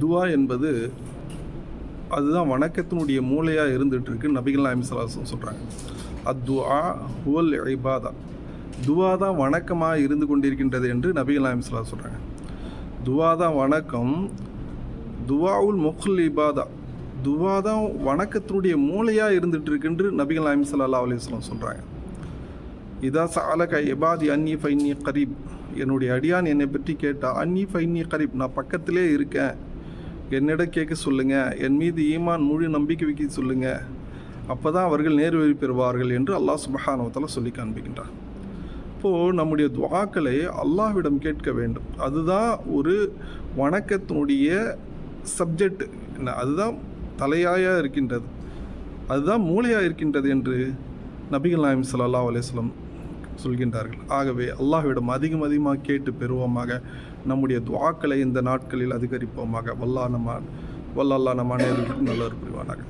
துவா என்பது அதுதான் வணக்கத்தினுடைய மூளையாக இருந்துட்டு இருக்கு நபிகள் நாயம் சலாசம் சொல்கிறாங்க அத்வா ஹுவல் இபாதா. துவா தான் வணக்கமாக இருந்து கொண்டிருக்கின்றது என்று நபிகள் நாயம் சலா சொல்கிறாங்க துவா தான் வணக்கம் துவாவுல் முஹுல் இபாதா. துவா தான் வணக்கத்தினுடைய மூளையாக இருந்துட்டு இருக்குன்று நபிகள் நாயம் சல்லா அலிஸ்லாம் சொல்கிறாங்க இதா சாலக எபாதி அன்னி ஃபைன்னி கரீப். என்னுடைய அடியான் என்னை பற்றி கேட்டால் அன்னி ஃபைன்னி கரீப் நான் பக்கத்திலே இருக்கேன். என்னிடம் கேட்க சொல்லுங்கள் என் மீது ஈமான் முழு நம்பிக்கை வைக்க சொல்லுங்கள் அப்போ தான் அவர்கள் நேர்வழி பெறுவார்கள் என்று அல்லாஹ் சுபஹானவத்தால் சொல்லி காண்பிக்கின்றார் இப்போது நம்முடைய துவாக்களை அல்லாஹ்விடம் கேட்க வேண்டும். அதுதான் ஒரு வணக்கத்தினுடைய சப்ஜெக்ட் என்ன அதுதான் தலையாய இருக்கின்றது. அதுதான் மூளையாக இருக்கின்றது என்று நபிகள் நாயம் சல்லா அலைஹி சொல்கின்றார்கள். ஆகவே அல்லாஹ்விடம் அதிகம் அதிகமாக கேட்டு பெறுவோமாக நம்முடைய துவாக்களை இந்த நாட்களில் அதிகரிப்போமாக. வல்லா நம்ம வல்லல்லா நம்ம அனைவருக்கும் நல்லவர் புரிவானாக.